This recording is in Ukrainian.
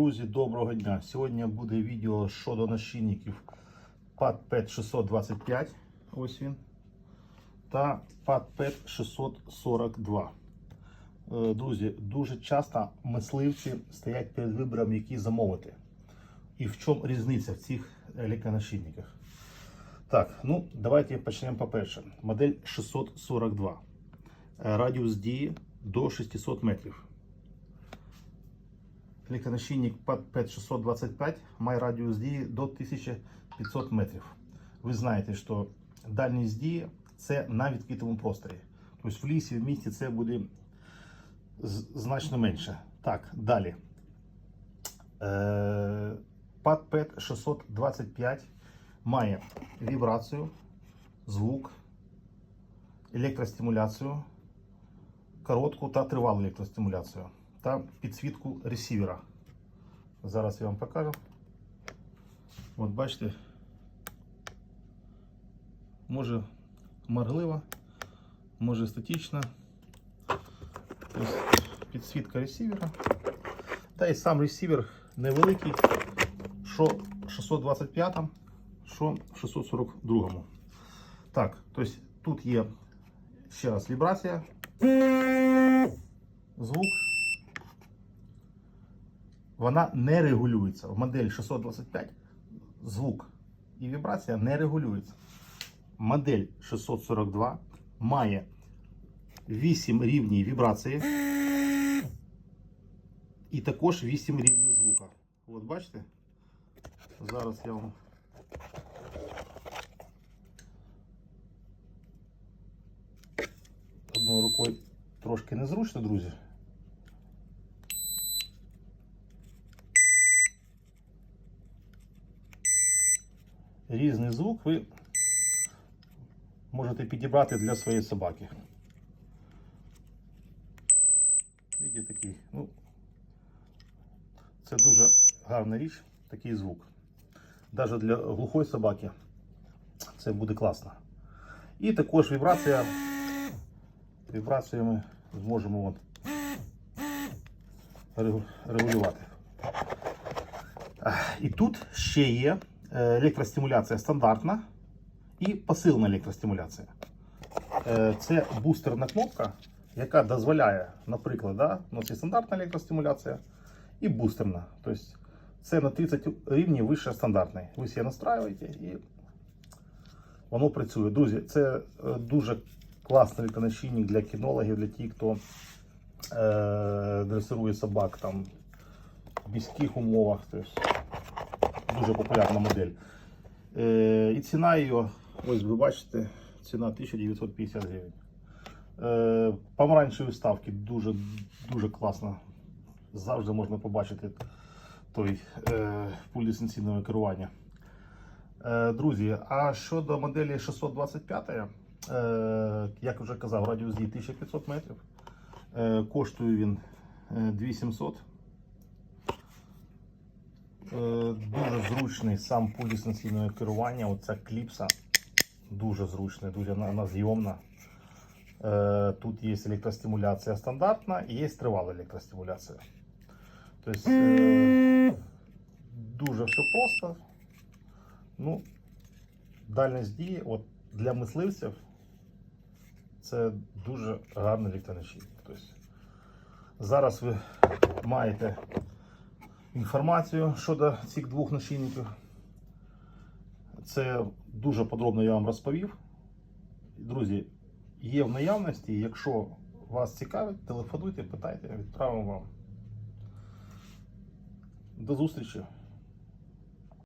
Друзі, доброго дня! Сьогодні буде відео щодо нашильників PAD PET 625. Ось він. Та PAD PET 642. Е, Друзі, дуже часто мисливці стоять перед вибором, які замовити. І в чому різниця в цих електронашильниках? Так, ну давайте почнемо по-перше. Модель 642. Е, Радіус дії до 600 метрів. Електронашильник PAD 5625 має радіус дії до 1500 метрів. Ви знаєте, що дальність дії це на відкритому просторі. Тобто в лісі, в місті це буде значно менше. Так, далі. Е, PAD PET 625 має вібрацію, звук, електростимуляцію, коротку та тривалу електростимуляцію та підсвітку ресівера. Зараз я вам покажу. От бачите, може марглива, може статична. Ось підсвітка ресівера. Та і сам ресівер невеликий, що 625, що в 642. Так, тобто тут є ще раз вібрація, звук. Вона не регулюється. В моделі 625 звук і вібрація не регулюється. Модель 642 має 8 рівнів вібрації і також 8 рівнів звука. От бачите? Зараз я вам. Одною рукою трошки незручно, друзі. Різний звук ви можете підібрати для своєї собаки. Видите, такий, ну, це дуже гарна річ, такий звук. Навіть для глухої собаки це буде класно. І також вібрація. Вібрацію ми зможемо от регулювати. І тут ще є електростимуляція стандартна і посилена електростимуляція. Е, Це бустерна кнопка, яка дозволяє, наприклад, да, нас є стандартна електростимуляція і бустерна. Тобто це на 30 рівнів вище стандартної. Ви себе настраюєте і воно працює. Друзі, це е, дуже класний електронашильник для кінологів, для тих, хто е, дресирує собак там в міських умовах. Тобто, дуже популярна модель. Е, і ціна її, ось ви бачите, ціна 1950 гривень. Е, помаранчеві вставки дуже, дуже класно. Завжди можна побачити той е, пульт дистанційного керування. Е, Друзі, а щодо моделі 625, е, як вже казав, радіус дії 1500 метрів. Е, Коштує він е, 2700. Е, Дуже зручний сам пульт дистанційного керування. Оця кліпса дуже зручна, дуже вона зйомна. Е, Тут є електростимуляція стандартна і є тривала електростимуляція. Тобто е, дуже все просто. Ну, дальність дії от, для мисливців це дуже гарний електронашильник. Тобто, зараз ви маєте інформацію щодо цих двох нашийників. Це дуже подробно я вам розповів. Друзі, є в наявності. Якщо вас цікавить, телефонуйте, питайте, відправимо вам. До зустрічі!